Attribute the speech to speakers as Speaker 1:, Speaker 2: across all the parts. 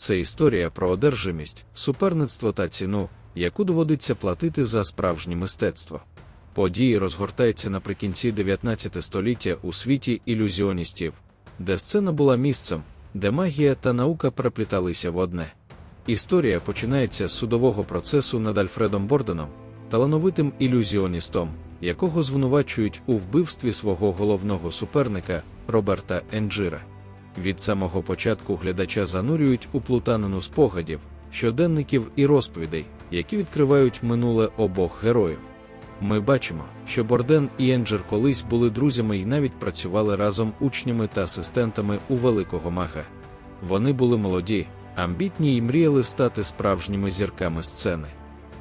Speaker 1: Це історія про одержимість, суперництво та ціну, яку доводиться платити за справжнє мистецтво. Події розгортаються наприкінці 19 століття у світі ілюзіоністів, де сцена була місцем, де магія та наука перепліталися в одне. Історія починається з судового процесу над Альфредом Борденом, талановитим ілюзіоністом, якого звинувачують у вбивстві свого головного суперника Роберта Енджира. Від самого початку глядача занурюють у плутанину спогадів, щоденників і розповідей, які відкривають минуле обох героїв. Ми бачимо, що Борден і Енджер колись були друзями і навіть працювали разом учнями та асистентами у великого мага. Вони були молоді, амбітні і мріяли стати справжніми зірками сцени.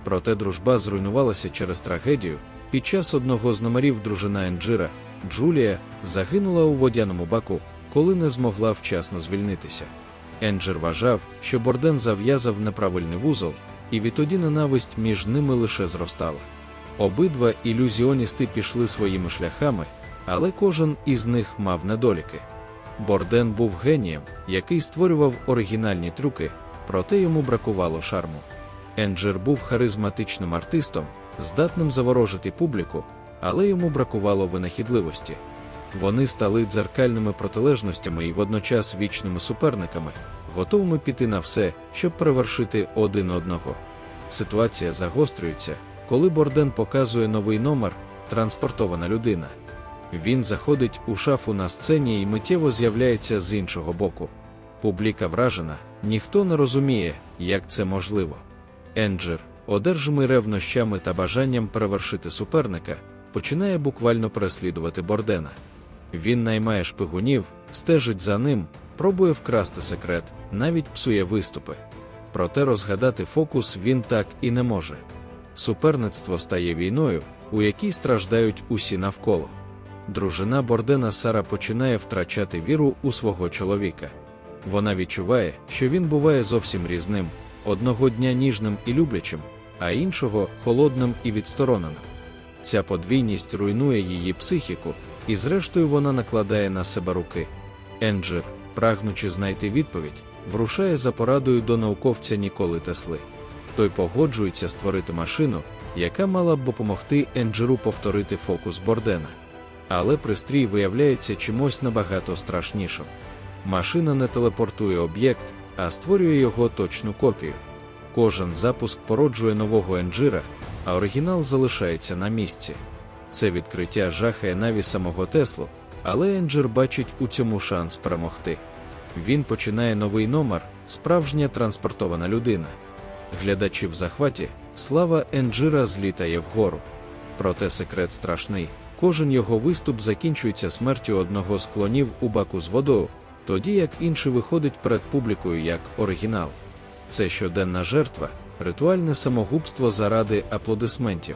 Speaker 1: Проте дружба зруйнувалася через трагедію. Під час одного з номерів дружина Енджира, Джулія, загинула у водяному баку, коли не змогла вчасно звільнитися. Енджер вважав, що Борден зав'язав неправильний вузол, і відтоді ненависть між ними лише зростала. Обидва ілюзіоністи пішли своїми шляхами, але кожен із них мав недоліки. Борден був генієм, який створював оригінальні трюки, проте йому бракувало шарму. Енджер був харизматичним артистом, здатним заворожити публіку, але йому бракувало винахідливості. Вони стали дзеркальними протилежностями і водночас вічними суперниками, готовими піти на все, щоб перевершити один одного. Ситуація загострюється, коли Борден показує новий номер транспортована людина. Він заходить у шафу на сцені і миттєво з'являється з іншого боку. Публіка вражена, ніхто не розуміє, як це можливо. Енджер, одержимий ревнощами та бажанням перевершити суперника, починає буквально переслідувати Бордена. Він наймає шпигунів, стежить за ним, пробує вкрасти секрет, навіть псує виступи. Проте розгадати фокус він так і не може. Суперництво стає війною, у якій страждають усі навколо. Дружина Бордена Сара починає втрачати віру у свого чоловіка. Вона відчуває, що він буває зовсім різним, одного дня ніжним і люблячим, а іншого холодним і відстороненим. Ця подвійність руйнує її психіку, і зрештою вона накладає на себе руки. Енджер, прагнучи знайти відповідь, врушає за порадою до науковця Ніколи Тесли. Той погоджується створити машину, яка мала б допомогти Енджеру повторити фокус Бордена. Але пристрій виявляється чимось набагато страшнішим. Машина не телепортує об'єкт, а створює його точну копію. Кожен запуск породжує нового енджира, а оригінал залишається на місці. Це відкриття жахає наві самого Теслу, але Енджер бачить у цьому шанс перемогти. Він починає новий номер справжня транспортована людина. Глядачі в захваті, слава Енджира злітає вгору. Проте секрет страшний. Кожен його виступ закінчується смертю одного з клонів у баку з водою, тоді як інший виходить перед публікою як оригінал. Це щоденна жертва, ритуальне самогубство заради аплодисментів.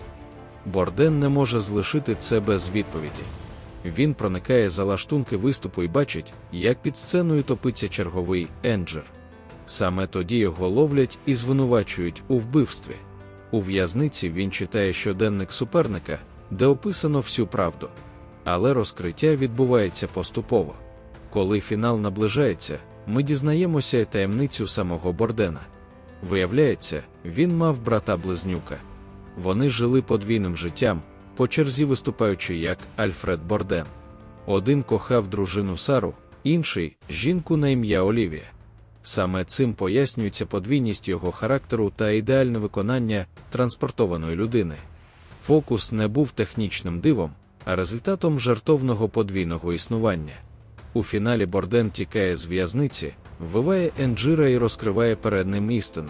Speaker 1: Борден не може залишити це без відповіді. Він проникає за лаштунки виступу і бачить, як під сценою топиться черговий енджер. Саме тоді його ловлять і звинувачують у вбивстві. У в'язниці він читає щоденник суперника, де описано всю правду. Але розкриття відбувається поступово. Коли фінал наближається, ми дізнаємося таємницю самого Бордена. Виявляється, він мав брата близнюка. Вони жили подвійним життям, по черзі виступаючи як Альфред Борден. Один кохав дружину Сару, інший жінку на ім'я Олівія. Саме цим пояснюється подвійність його характеру та ідеальне виконання транспортованої людини. Фокус не був технічним дивом, а результатом жартовного подвійного існування. У фіналі Борден тікає з в'язниці, вбиває Енджира і розкриває перед ним істину.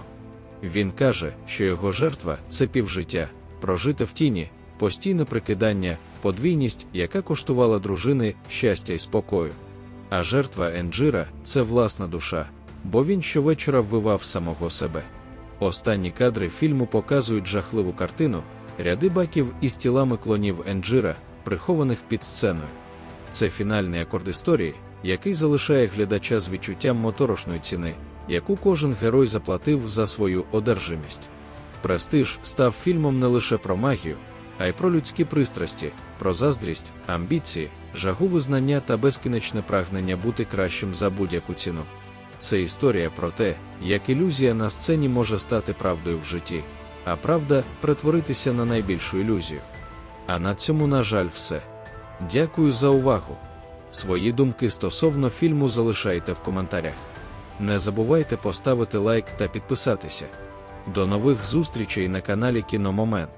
Speaker 1: Він каже, що його жертва це півжиття, прожите в тіні, постійне прикидання, подвійність, яка коштувала дружини щастя й спокою. А жертва Енджира це власна душа, бо він щовечора вбивав самого себе. Останні кадри фільму показують жахливу картину, ряди баків із тілами клонів Енджира, прихованих під сценою. Це фінальний акорд історії, який залишає глядача з відчуттям моторошної ціни, яку кожен герой заплатив за свою одержимість. Престиж став фільмом не лише про магію, а й про людські пристрасті, про заздрість, амбіції, жагу визнання та безкінечне прагнення бути кращим за будь-яку ціну. Це історія про те, як ілюзія на сцені може стати правдою в житті, а правда перетворитися на найбільшу ілюзію. А на цьому, на жаль, все. Дякую за увагу. Свої думки стосовно фільму залишайте в коментарях. Не забувайте поставити лайк та підписатися. До нових зустрічей на каналі Кіномомент.